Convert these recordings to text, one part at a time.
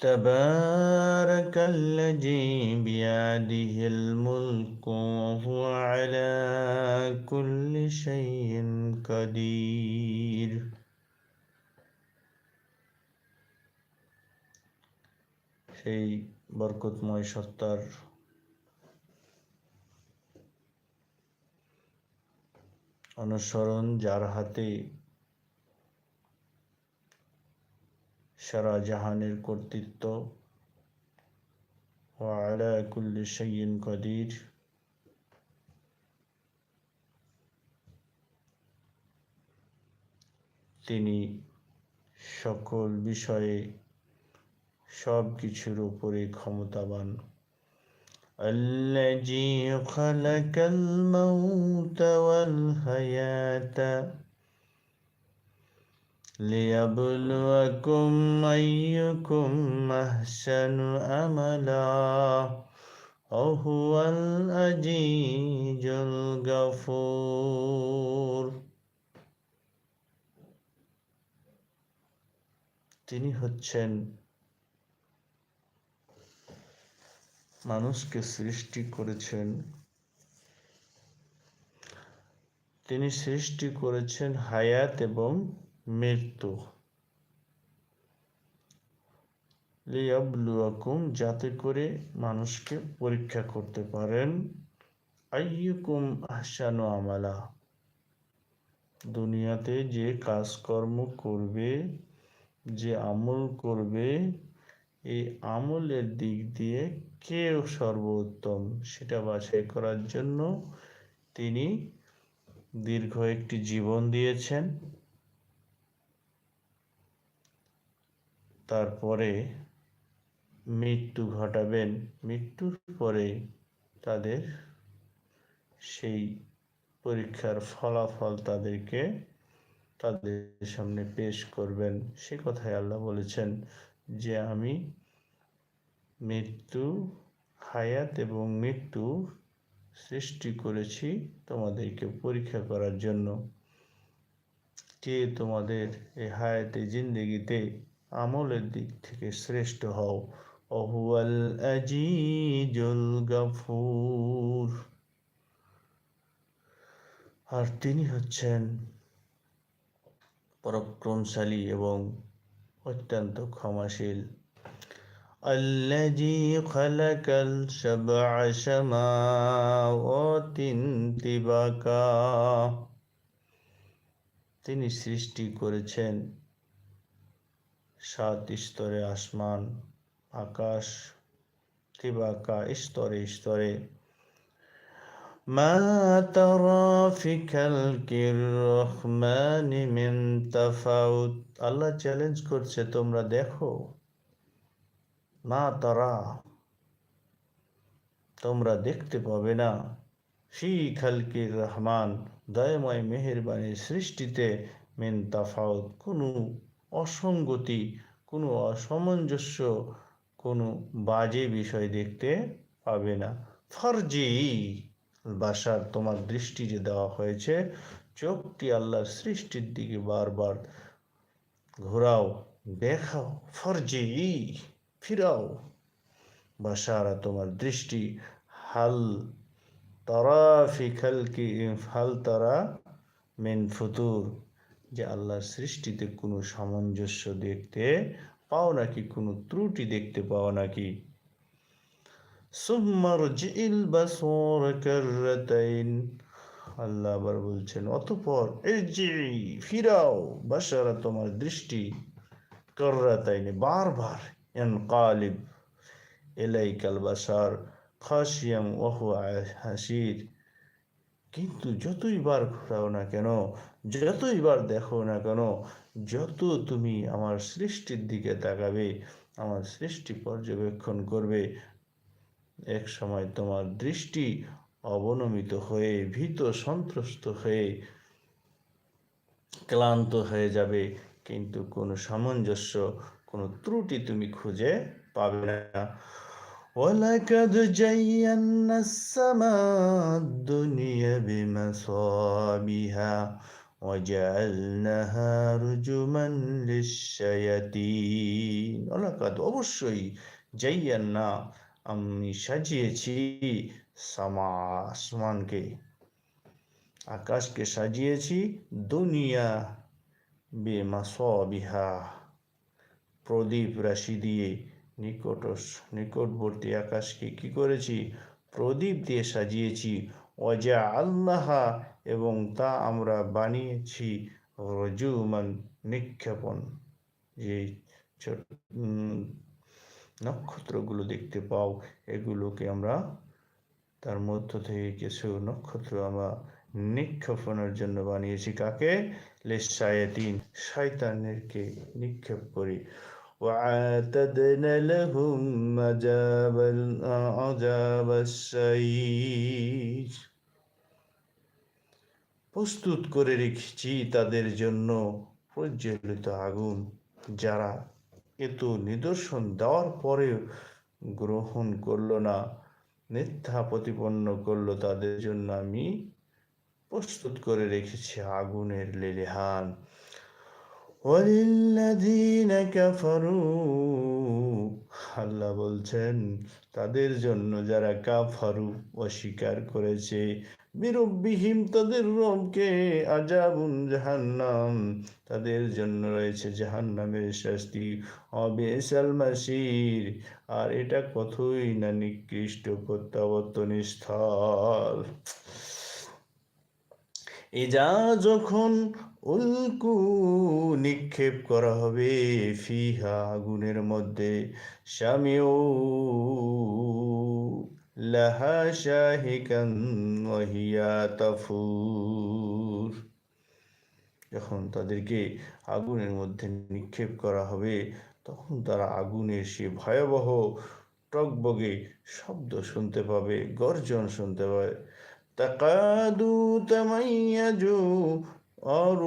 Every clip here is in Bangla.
تبارك الذي بيده الملك وهو على كل شيء قدير সেই বরকতময় সত্তার অনুসরণ যার হাতে সারা জাহানের কর্তৃত্ব وعلى كل شيء قدير তিনি সকল বিষয়ে সব কিছুর উপরে ক্ষমতাবান الذي خلق الموت والحياه ليبلوكم أيكم أحسن أملا وهو العزيز الغفور তিনি হচ্ছেন মানুষকে সৃষ্টি করেছেন তিনি সৃষ্টি করেছেন হায়াত এবং মৃত্যু। লিয়াবলুয়াকুম, যাতে করে মানুষকে পরীক্ষা করতে পারেন। আইয়ুকুম আহসানু আমালা। দুনিয়াতে যে কাজকর্ম করবে, যে আমল করবে, এই আমলের দিক দিয়ে কে সর্বোত্তম। সেটা বাছাই করার জন্য তিনি দীর্ঘ একটি জীবন দিয়েছেন। তারপরে মৃত্যু ঘটাবেন। মৃত্যুর পরে তাদের সেই পরীক্ষার ফলাফল তাদেরকে তাদের সামনে পেশ করবেন। সে কথাই আল্লাহ বলেছেন যে, আমি মৃত্যু, হায়াত এবং মৃত্যু সৃষ্টি করেছি তোমাদেরকে পরীক্ষা করার জন্য। কে তোমাদের এই হায়াতে, জিন্দগিতে আমলের দিক থেকে শ্রেষ্ঠ হও অহুয়াল আজিজুল গাফুর আর তিনি হচ্ছেন পরাক্রমশালী এবং অত্যন্ত ক্ষমাশীল الذي خلق السبع سماوات طباقا তিনি সৃষ্টি করেছেন সাত স্তরে আসমান আকাশ তিবাকা স্তরে স্তরে ما ترى في خلق الرحمن من تفاوت আল্লাহ চ্যালেঞ্জ করছে তোমরা দেখো মা তারা তোমরা দেখতে পাবে না ফি খালকির রহমান দয়াময় মেহেরবানির সৃষ্টিতে মেন তাফাউত কোনো অসঙ্গতি, কোনো অসামঞ্জস্য, কোনো বাজে বিষয় দেখতে পাবে না। ফরজি, বাসার তোমার দৃষ্টি যে দেওয়া হয়েছে, চোখটি আল্লাহর সৃষ্টির দিকে বারবার ঘোরাও, দেখাও। ফরজি, ফিরাও। বাসারা তোমার দৃষ্টি, হাল তারা ফি খালকি, হাল তারা মেন ফুতুর। যে আল্লাহর সৃষ্টিতে কোনো সামঞ্জস্য দেখতে পাও নাকি, কোনো ত্রুটি দেখতে পাও নাকি? আল্লাহ আবার বলছেন, অতঃপর ফিরাও বাসারা তোমার দৃষ্টি কররাতাইনে, বারবার এনকালিব এলাইকাল বাসার খাসিয়াম ওহু হাসির কিন্তু যতই বার ঘোরাও না কেন যতই বার দেখো না কেন যত তুমি আমার সৃষ্টির দিকে তাকাবে আমার সৃষ্টি পর্যবেক্ষণ করবে এক সময় তোমার দৃষ্টি অবনমিত হয়ে ভীত সন্ত্রস্ত হয়ে ক্লান্ত হয়ে যাবে কিন্তু কোনো সামঞ্জস্য কোনো ত্রুটি তুমি খুঁজে পাবে না ولقد زينا السماء الدنيا بمصابها وجعلناها رجما للشياطين ولقد অবশ্যই জাইয়ান্না আমি সাজিয়েছি সামা আসমানকে আকাশকে সাজিয়েছি দুনিয়া বেমাসবিহা প্রদীপ রাশি দিয়ে নিকট নিকটবর্তী আকাশকে কি করেছি প্রদীপ দিয়ে সাজিয়েছি অজা আল্লাহা এবং তা আমরা বানিয়েছি রজুমান নিক্ষেপণ যে ছোট উম, নক্ষত্রগুলো দেখতে পাও এগুলোকে আমরা তার মধ্য থেকে কিছু নক্ষত্র আমরা নিক্ষেপণের জন্য বানিয়েছি কাকে লেশায়াতিন শয়তানেরকে নিক্ষেপ করি وعاتدنا لهم عذاب عذاب السعير প্রস্তুত করে রেখেছি তাদের জন্য প্রজ্বলিত আগুন, যারা এত নিদর্শন দেওয়ার পরেও গ্রহণ করল না, মিথ্যা প্রতিপন্ন করল তাদের জন্য আমি প্রস্তুত করে রেখেছি আগুনের লেলিহান। আল্লাহ বলছেন, তাদের জন্য যারা কাফারু অস্বীকার করেছে বিরব্বিহীম তাদের রবকে আজাবুন জাহান্নাম। তাদের জন্য রয়েছে জাহান্নামের শাস্তি। অবেসাল মাসির। আর এটা কতই না নিকৃষ্ট প্রত্যাবর্তন স্থল এজা যখন উল্কু নিক্ষেপ করা হবে, ফিহা আগুনের মধ্যে স্বামীও শাহিকান ওয়াহিয়া তাফুর। যখন তাদেরকে আগুনের মধ্যে নিক্ষেপ করা হবে, তখন তারা আগুনের সে ভয়াবহ টকবগে শব্দ শুনতে পাবে, গর্জন শুনতে পাবে। তাকাদু তামাইয়াজু আর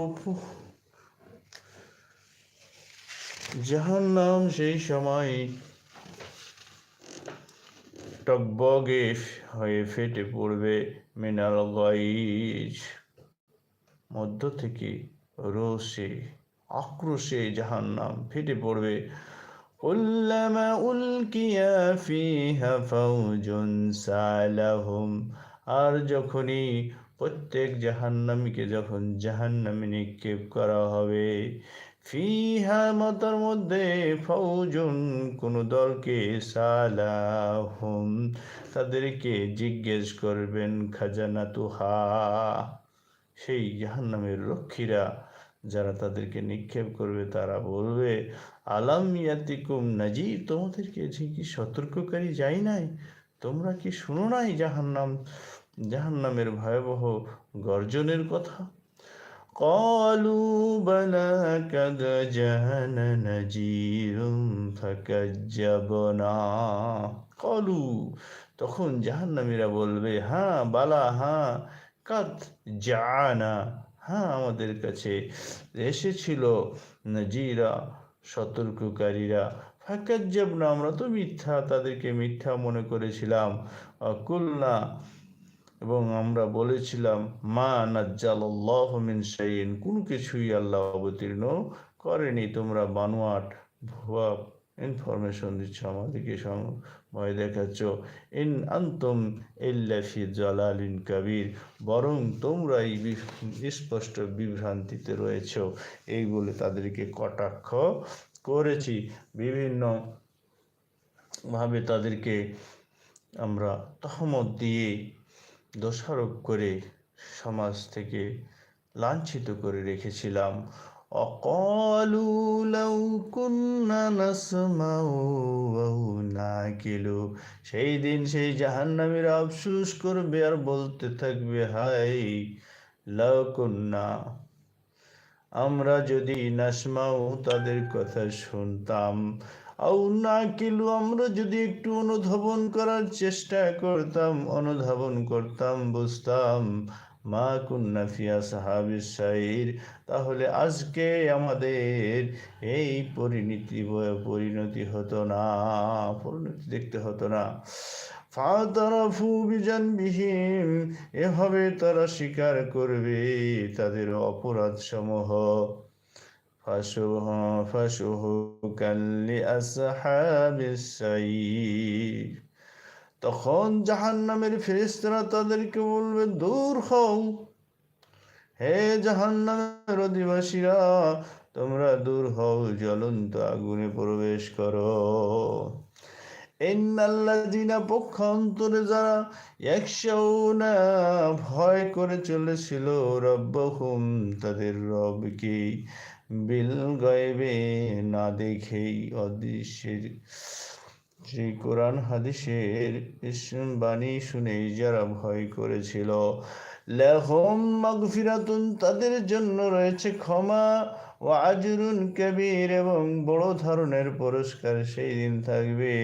জাহান্নাম সেই সময় টকবগে হয়ে ফেটে পড়বে মিনাল গাইজ। মধ্য থেকে রোষে আক্রোশে জাহান্নাম ফেটে পড়বে। কুল্লামা উলকিয়া ফিহা ফাউজুন সালাহুম। আর যখনই প্রত্যেক জাহান্নামীকে, যখন জাহান্নামে নিক্ষেপ করা হবে ফিহা মাতার মধ্যে ফৌজুন, কোন দলকে সালাহুম, তাদেরকে জিজ্ঞেস করবেন, খাজানা তুহা, সেই জাহান্নামের রক্ষীরা যারা তাদেরকে নিক্ষেপ করবে, তারা বলবে, আলাম ইয়াতিকুম নাজির, তোমাদেরকে যে কি সতর্ককারী যাই নাই? তোমরা কি শুনো নাই জাহান্নাম? জাহান্নামের ভয়াবহ গর্জনের কথা? قالوا بلى قد جاءنا نذير فكذبنا قالوا তখন জাহান্নামীরা বলবে হ্যাঁ বালা হ্যাঁ কাদ জানা হ্যাঁ আমাদের কাছে এসেছিল নজিরা সতর্ককারীরা ফাঁকাজ্জাব না আমরা তো মিথ্যা তাদেরকে মিথ্যা মনে করেছিলাম কুলনা এবং আমরা বলেছিলাম, মা নাজ্জাল্লাহ মিন শাইন কোনো কিছুই আল্লাহ অবতীর্ণ করেনি। তোমরা বানোয়াট, ভুয়া ইনফরমেশন দিচ্ছ, আমাদেরকে ভয় দেখাচ্ছ। ইন আন্তম ইল্লাফি জালালিন কাবির বরং তোমরা এই স্পষ্ট বিভ্রান্তিতে রয়েছ। এই বলে তাদেরকে কটাক্ষ করেছি। বিভিন্ন ভাবে তাদেরকে আমরা তহমত দিয়ে দোষারোপ করে সমাজ থেকে লাঞ্ছিত করে রেখেছিলাম। ওয়াউ নাকিলু। সেই দিন সেই জাহান্নামীরা আফসুস করবে আর বলতে থাকবে, হাই লাউ আমরা যদি নাসমাও তাদের কথা শুনতাম আউ না কিলু, আমরা যদি একটু অনুধাবন করার চেষ্টা করতাম, অনুধাবন করতাম, বুঝতাম, মা কুন্না ফিয়া সাহাবিস সাইর, তাহলে আজকে আমাদের এই পরিণতি পরিণতি হতো না, পরিণতি দেখতে হতো না। ফাতারাফু বিজানবিহীন এভাবে তারা স্বীকার করবে তাদের অপরাধ সমূহ ফাশুহুকান لأصحاب السعير তখন জাহান্নামের ফেরেশতারা তাদেরকে বলবে, দূর হও। হে জাহান্নামের অধিবাসীরা, তোমরা দূর হও, জ্বলন্ত আগুনে প্রবেশ করো। ইন্নাল্লাযীনা পক্ষান্তরে যারা ইয়াখশাউনা ভয় করে চলেছিল রব্বাহুম, তাদের রবকে বিল গায়বে না দেখেই অদৃশ্যের সেই কোরআন হাদিসের বাণী শুনেই যারা ভয় করেছিল, লেহম মাগফিরাতুন, তাদের জন্য রয়েছে ক্ষমা ও আজরুন কবির এবং বড় ধরনের পুরস্কার সেই দিন থাকবে।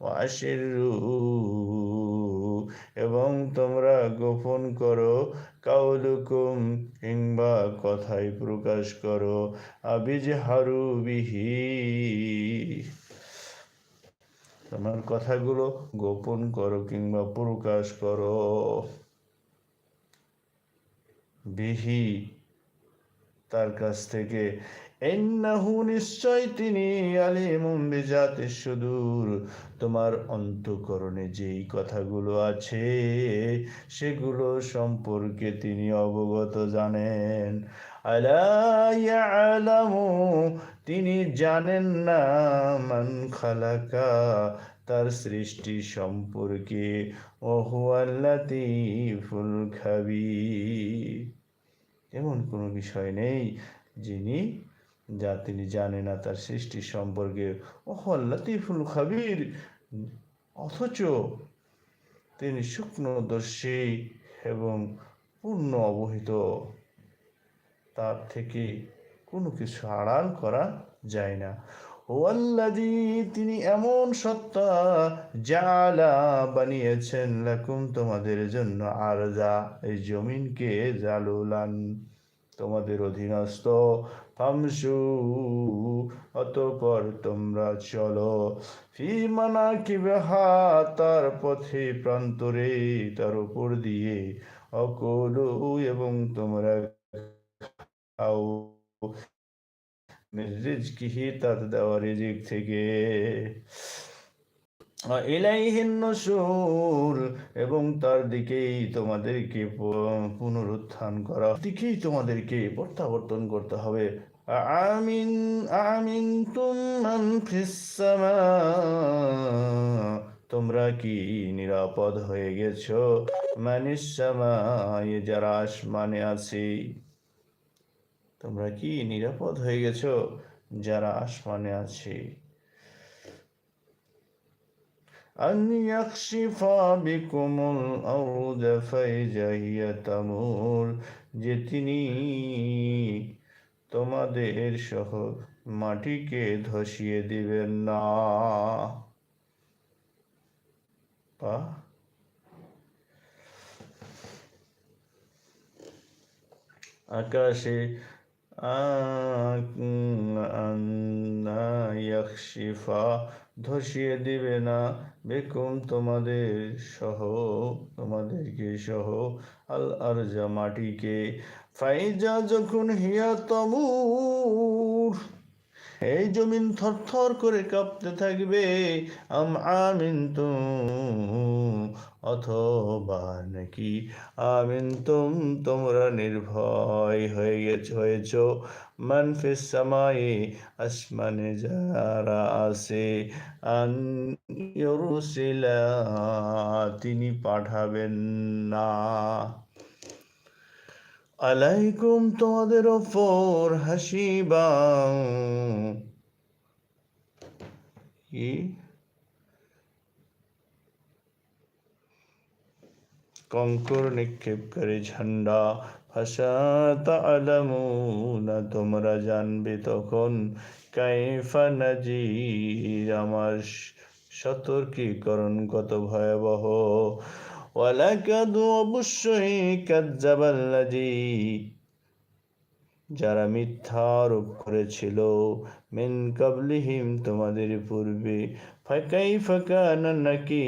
ও এবং তোমরা গোপন করো, কাউলুকুম কিংবা কথাই প্রকাশ করো। আবিজ হারু বিহি। তোমার কথাগুলো গোপন করো কিংবা প্রকাশ করো। বিহি। তার কাছ থেকে। এন্নাহু নিশ্চয় তিনি আলিমুম বিজাতে সুদূর। তোমার অন্তকরণে যেই কথাগুলো আছে, সেগুলো সম্পর্কে তিনি অবগত জানেন। আলামু তিনি জানেন না, মান খালাকা, তার সৃষ্টি সম্পর্কে। ওহুয়াল্লাতিফুল খাবি এমন কোনো বিষয় নেই যিনি, যা তিনি জানে না তার সৃষ্টি সম্পর্কে। লাতিফুল খাবির। অথচ তিনি শুকনোদর্শী এবং পূর্ণ অবহিত। তার থেকে কোনো কিছু আড়াল করা যায় না। তিনি এমন সত্তা জালা বানিয়েছেন, লাকুম তোমাদের জন্য আর যা এই জমিনকে জালুলান তোমাদের অধীনস্থ। ফামসু অতপর তোমরা চলো। ফি মানা কি তার পথে প্রান্তরে, তার উপর দিয়ে অকলু এবং তোমরা খাও। রিজকিহি তার দেওয়া রিজিক থেকে। ইলাইহিন এবং তার দিকেই তোমাদেরকে পুনরুত্থান করা, দিকেই তোমাদেরকে প্রত্যাবর্তন করতে হবে। আমিন আমিন তুমান ফিসামা তোমরা কি নিরাপদ হয়ে গেছো? মানিসামায় যারা আসমানে আছে। তোমরা কি নিরাপদ হয়ে গেছো যারা আসমানে আছে أن يخشف بكم الأرض فإذا هي تمور যে তিনি তোমাদের সহ মাটিকে ধসিয়ে দিবেন না বা আকাশে ইয়াকশিফা ধসিয়ে দিবে না বেকুম তোমাদের সহ তোমাদেরকে সহ আল আরজা মাটিকে ফাইজা যখন হিয়া তমুর এই জমিন থরথর করে কাঁপতে থাকবে। আম আমিন অথবা নাকি আমিন তুম তোমরা নির্ভয় হয়ে গেছ, হয়েছ। মানফিস সামায়ে আসমানে যারা আছে, আন তিনি পাঠাবেন না। আলাইকুম তোমাদের ওপর হাসিবা কি? কঙ্কর নিক্ষেপকারী ঝান্ডা না তোমরা জানবে তখন কাইফা নাজির আমার সতর্কীকরণ কত ভয়াবহ। অবশ্যই কাজ্জাবাল্লাজি যারা মিথ্যা আরোপ করেছিল, মিন কাবলিহিম তোমাদের পূর্বে ফাঁকাই ফাঁকা নাকি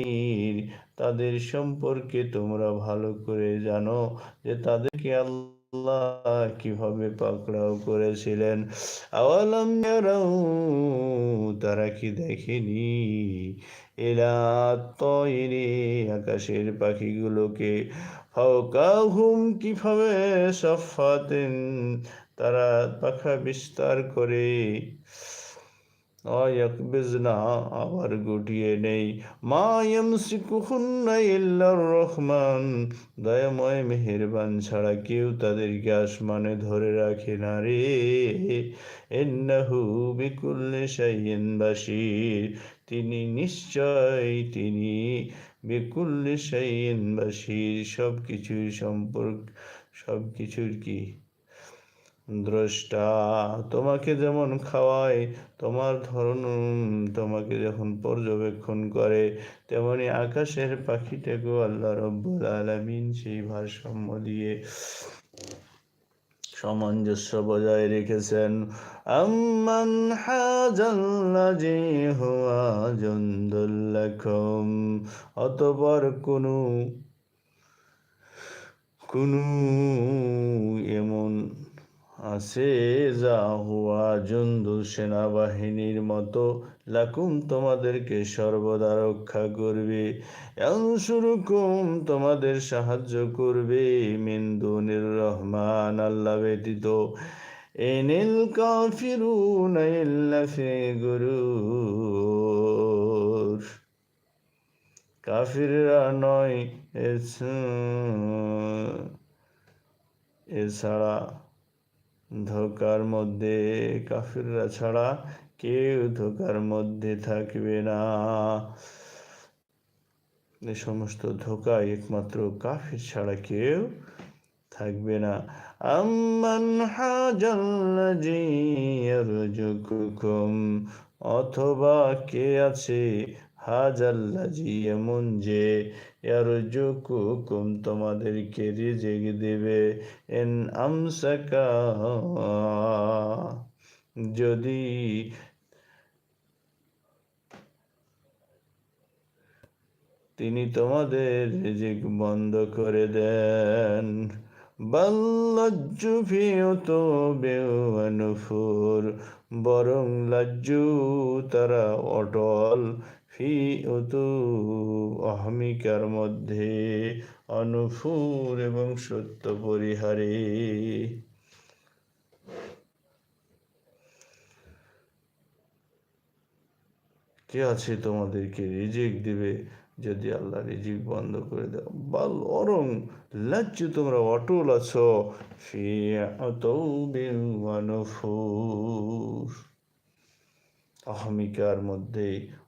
তাদের সম্পর্কে তোমরা ভালো করে জানো যে তাদেরকে আল্লাহ কীভাবে পাকড়াও করেছিলেন? আওয়ালাম তারা কি দেখেনি? এলা তৈরি আকাশের পাখিগুলোকে। ফাওকাহুম, কীভাবে সফাতেন তারা পাখা বিস্তার করে না আবার গুটিয়ে নেই। মা ইয়ামসিকুহুন্না ইল্লার রহমান। দয়াময় মেহেরবান ছাড়া কেউ তাদেরকে আসমানে ধরে রাখে না রে। ইন্নাহু বিকুল্লি শাইইন বাসির তিনি নিশ্চয়, তিনি বিকুল্লি শাইইন বাসির সব কিছুর সম্পর্ক সব কিছুর কি? দ্রষ্টা, তোমাকে যেমন খাওয়ায় তোমার ধরন, তোমাকে যখন পর্যবেক্ষণ করে, তেমনি আকাশের পাখিটাকেও আল্লাহ রব্বুল আলমিন সেই ভারসাম্য দিয়ে সামঞ্জস্য বজায় রেখেছেন। আম্মান হাজাল্লাজি হুয়া জন্দুল্লাকুম অতপর কোনো কোনো এমন আছে যা হুয়া জন্দু সেনাবাহিনীর মতো, লাকুম তোমাদেরকে সর্বদা রক্ষা করবে। শুরুকুম তোমাদের সাহায্য করবে। মিন্দুনির রহমান আল্লাহ ব্যতীত। এনিল কাফিরুন ইল্লা ফি কাফিররা নয় এছাড়া ধোকার মধ্যে কাফিররা ছাড়া কেউ ধোকার মধ্যে থাকবে না। এ সমস্ত ধোকা একমাত্র কাফির ছাড়া কেউ থাকবে না। আম্মান হাজাল্লাজি ইয়ারজুকুকুম অথবা কে আছে হাজাল্লাজি এমন যে ইয়ারজুকুকুম, তোমাদেরকে রিজিক দেবে। এন আমসাকা, যদি তিনি তোমাদের রিজিক বন্ধ করে দেন। বরং লাজ্জু তারা অটল। ফি অতু অহমিকার মধ্যে অনুফুর এবং সত্য পরিহারে। কে আছে তোমাদেরকে রিজেক দিবে যদি আল্লাহ রিজিক বন্ধ করে দাও? বাল অরং লাজ্জু, তোমরা অটল আছো। অহমিকার মধ্যে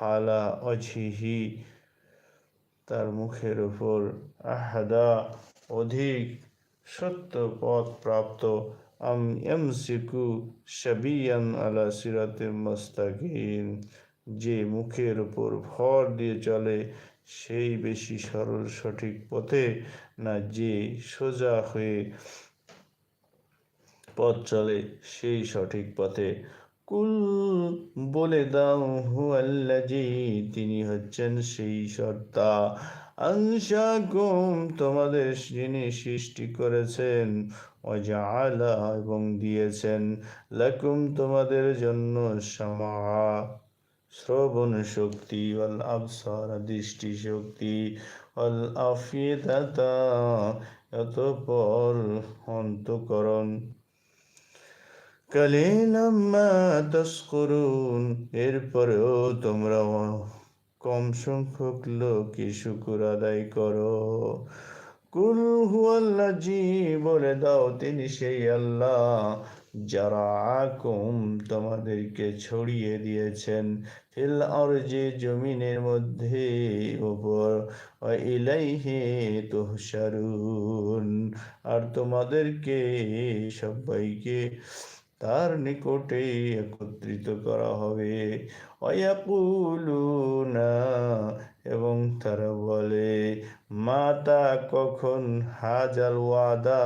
হালা অঝিহি তার মুখের উপর আহাদা অধিক সত্য পথ প্রাপ্ত। আম এমসিকু শাবিয়ান আলা সিরাতে মস্তাকিন যে মুখের উপর ভর দিয়ে চলে, সেই বেশি সরল সঠিক পথে না যে সোজা হয়ে পথ চলে, সেই সঠিক পথে। কুল বলে দাও হু আল্লাজি তিনি হচ্ছেন সেই সত্তা। আনসাকুম, তোমাদের যিনি সৃষ্টি করেছেন, অজালা এবং দিয়েছেন, লাকুম তোমাদের জন্য সমা, শ্রবণ শক্তি, ওয়াল আবসার, দৃষ্টি শক্তি, ওয়াল আফিদাতা, অতঃপর অন্তকরণ। কালিলাম্মা তাসকুরুন, এরপরেও তোমরা কম সংখ্যক লোকই শুকুর আদায় করো। কুল হুয়াল্লাজি বলে দাও তিনি সেই আল্লাহ, যারা আকুম তোমাদেরকে ছড়িয়ে দিয়েছেন। ফিল আর যে জমিনের মধ্যে উপর ইলাইহি তুহশারুন। আর তোমাদেরকে সবাইকে তার নিকটে একত্রিত করা হবে। অয়াকুলুনা, এবং তারা বলে, মাতা, কখন হাজাল ওয়াদা?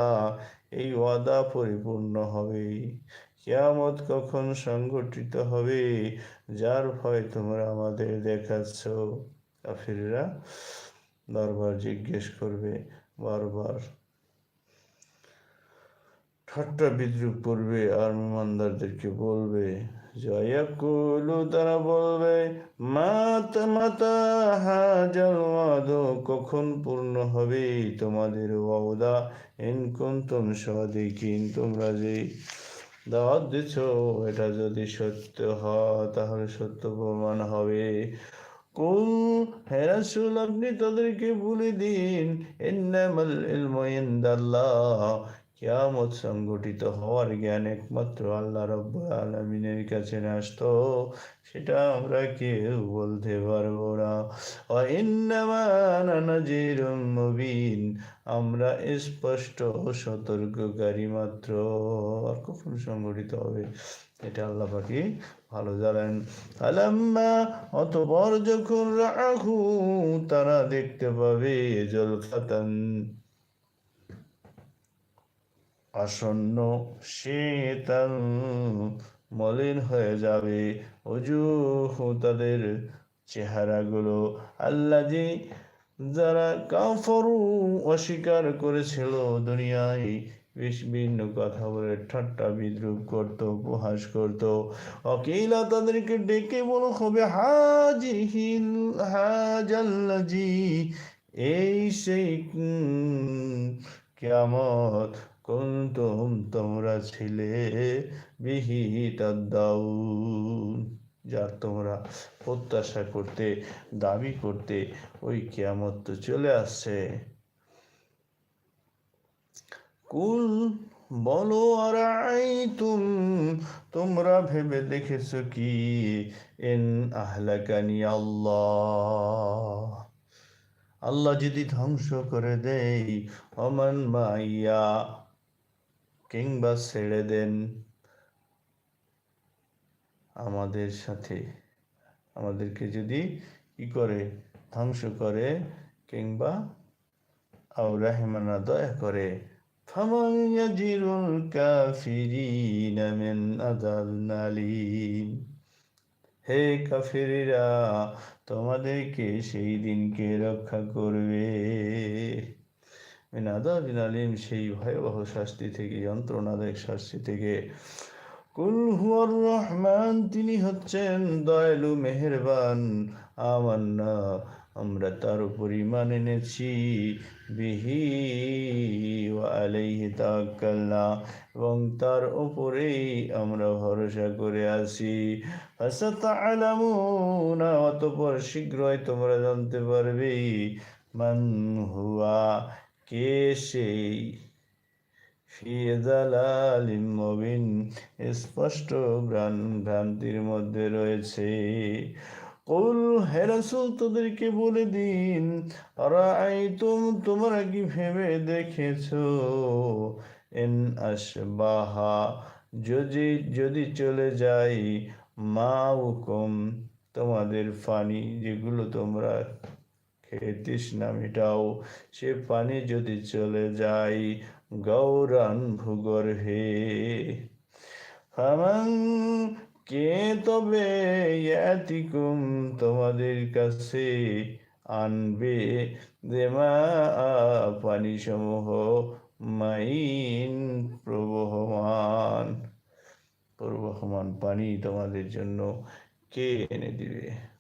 এই ওয়াদা পরিপূর্ণ হবে। কিয়ামত কখন সংগঠিত হবে, যার ভয় তোমরা আমাদের দেখাচ্ছ। কাফিররা বারবার জিজ্ঞেস করবে, বারবার ঠাট্টা বিদ্রুপ করবে, আর মেহমানদারদেরকে বলবে তারা বলবে, মাতা মাতা হাজাল কখন পূর্ণ হবে তোমাদের কুনতুম সাদিকিন, তোমরা যে দাওয়াত দিছ, এটা যদি সত্য হয়, তাহলে সত্য প্রমাণ হবে। কুল হেরাসুল আপনি তাদেরকে বলে দিন, ইন্নামাল ইলমু ইনদাল্লাহ কিয়ামত সংগঠিত হওয়ার জ্ঞান একমাত্র আল্লাহ রব্বুল আলমিনের কাছে আসতো সেটা আমরা কেউ বলতে পারব না। মুবিন, আমরা স্পষ্ট সতর্ককারী মাত্র। আর কখন সংগঠিত হবে, এটা আল্লাহ পাকি ভালো জানেন। আলাম্মা, অতপর যখন রাখু তারা দেখতে পাবে জলফাতান আসন্ন শীতল মলিন হয়ে যাবে। অজুহ তাদের চেহারাগুলো। আল্লাহ যে যারা কাফরু অস্বীকার করেছিল দুনিয়ায় বিভিন্ন কথা বলে ঠাট্টা বিদ্রুপ করত, উপহাস করত। অকিলা তাদেরকে ডেকে বলো, হবে হাজি হাজিহিল হাজাল্লাজি, এই সেই কেয়ামত কুন্তুম, তোমরা ছিলে বিহিত যার তোমরা প্রত্যাশা করতে, দাবি করতে ওই কিয়ামত তো চলে আসছে। কুল, বলো আর তুম তোমরা ভেবে দেখেছ কি? এন আহলাকানি আল্লাহ। আল্লাহ যদি ধ্বংস করে দেয়, অমান মাইয়া কিংবা ছেড়ে দেন আমাদের সাথে। আমাদেরকে যদি কি করে, ধ্বংস করে, কিংবা আও রাহিমানা দয়া করে। ফামান ইয়াজিরুল কাফিরিনা মিন আযাবিন আলীম। হে কাফিরিরা, তোমাদেরকে সেই দিনকে রক্ষা করবে। মিনাদাবিন আলিম সেই ভয়াবহ শাস্তি থেকে যন্ত্রণাদায়ক শাস্তি থেকে। কুল হুয়ার রহমান, তিনি হচ্ছেন দয়ালু, মেহেরবান। আমান্না, আমরা তার উপর ইমান এনেছি। বিহি আলাইহি তাওয়াক্কালনা, এবং তার উপরেই আমরা ভরসা করে আসি ফাসাতালামুনা অতঃপর শীঘ্রই তোমরা জানতে পারবে। মান হুয়া কে সেই? মবিন, স্পষ্ট ভ্রান্তির মধ্যে রয়েছে। কুল হেরাসুল তোদেরকে বলে দিন তুম তোমরা কি ভেবে দেখেছ? এন আসবাহা যদি যদি চলে যাই মা হুকুম তোমাদের ফানি যেগুলো তোমরা খেয়ে তৃষ্ণা মেটাও। সে পানি যদি চলে যায়, গৌরান ভূগর্ভে ফামান কে তবে ইয়াতিকুম তোমাদের কাছে আনবে? দেমা পানি সমূহ মাইন প্রবহমান। প্রবহমান পানি তোমাদের জন্য কে এনে দিবে?